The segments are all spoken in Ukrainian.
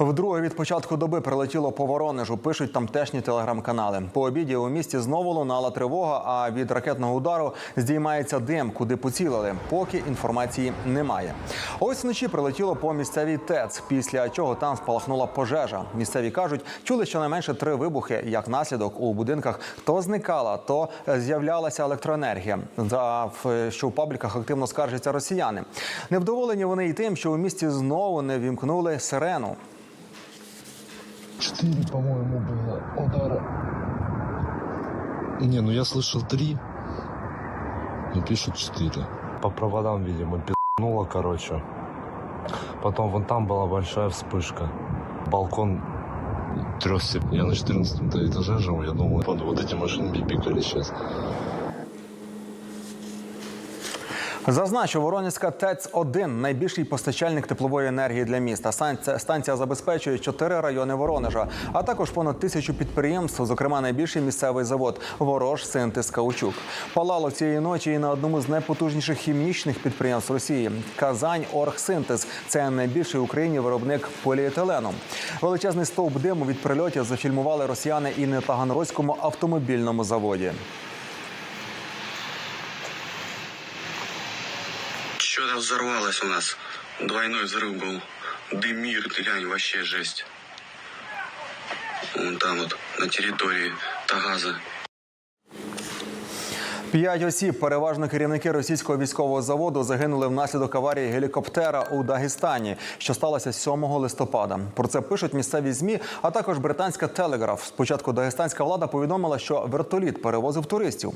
Вдруге від початку доби прилетіло по Воронежу. Пишуть тамтешні телеграм-канали. По обіді у місті знову лунала тривога. А від ракетного удару здіймається дим, куди поцілили. Поки інформації немає. Ось вночі прилетіло по місцевій ТЕЦ, після чого там спалахнула пожежа. Місцеві кажуть, чули щонайменше три вибухи. Як наслідок у будинках то зникала, то з'являлася електроенергія. За що в пабліках активно скаржаться росіяни. Невдоволені вони і тим, що у місті знову не вімкнули сирену. Четыре, по-моему, было удара. Не, ну я слышал три. Ну, пишут четыре. По проводам, видимо, пизнуло, короче. Потом вон там была большая вспышка. Балкон Трёсся. Я на 14 этаже живу, я думал, вот эти машины бибикали сейчас. Зазначу, Воронезька ТЕЦ 1 найбільший постачальник теплової енергії для міста. Станція забезпечує чотири райони Воронежа, а також понад тисячу підприємств, зокрема найбільший місцевий завод Ворож Синтез Каучук. Палало цієї ночі і на одному з найпотужніших хімічних підприємств Росії Казань Оргсинтез. Це найбільший в Україні виробник поліетилену. Величезний стовп диму від прильотів зафільмували росіяни і на Таганрозькому автомобільному заводі. Что-то взорвалось у нас. Двойной взрыв был. Дым мир, глянь, вообще жесть. Вон там вот, на территории Тагаза. П'ять осіб, переважно керівники російського військового заводу, загинули внаслідок аварії гелікоптера у Дагестані, що сталося 7 листопада. Про це пишуть місцеві змі, а також британська телеграф. Спочатку дагестанська влада повідомила, що вертоліт перевозив туристів.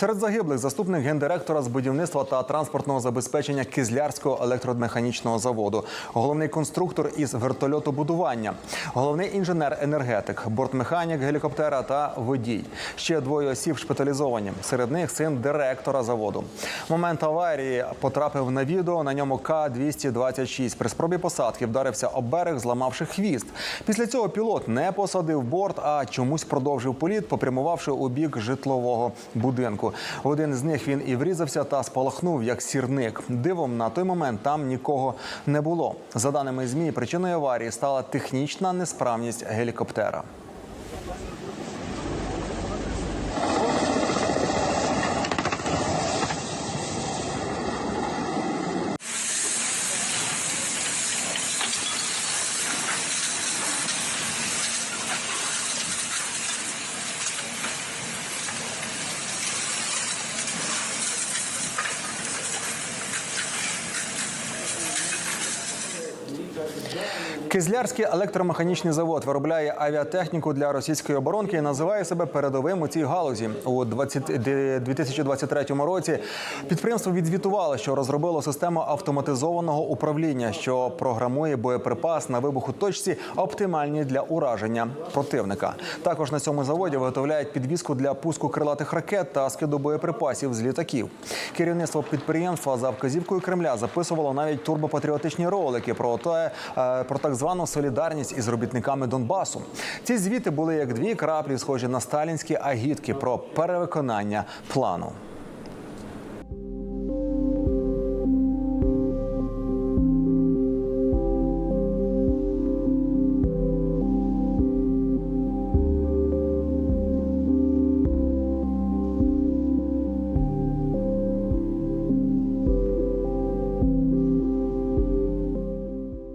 Серед загиблих заступник гендиректора з будівництва та транспортного забезпечення Кизлярського електромеханічного заводу, головний конструктор із вертольотобудування, головний інженер-енергетик, бортмеханік гелікоптера та водій. Ще двоє осіб шпиталізовані. Серед них син директора заводу. Момент аварії потрапив на відео. На ньому К-226. При спробі посадки вдарився об берег, зламавши хвіст. Після цього пілот не посадив борт, а чомусь продовжив політ, попрямувавши у бік житлового будинку. В один з них він і врізався та спалахнув як сірник. Дивом на той момент там нікого не було. За даними змі, причиною аварії стала технічна несправність гелікоптера. Кизлярський електромеханічний завод виробляє авіатехніку для російської оборонки і називає себе передовим у цій галузі. У 20 ді- 2023 році підприємство відзвітувало, що розробило систему автоматизованого управління, що програмує боєприпас на вибуху точці, оптимальні для ураження противника. Також на цьому заводі виготовляють підвіску для пуску крилатих ракет та скиду боєприпасів з літаків. Керівництво підприємства за вказівкою Кремля записувало навіть турбопатріотичні ролики про те, е, про так звану солідарність із робітниками Донбасу. Ці звіти були як дві краплі, схожі на сталінські агітки про перевиконання плану.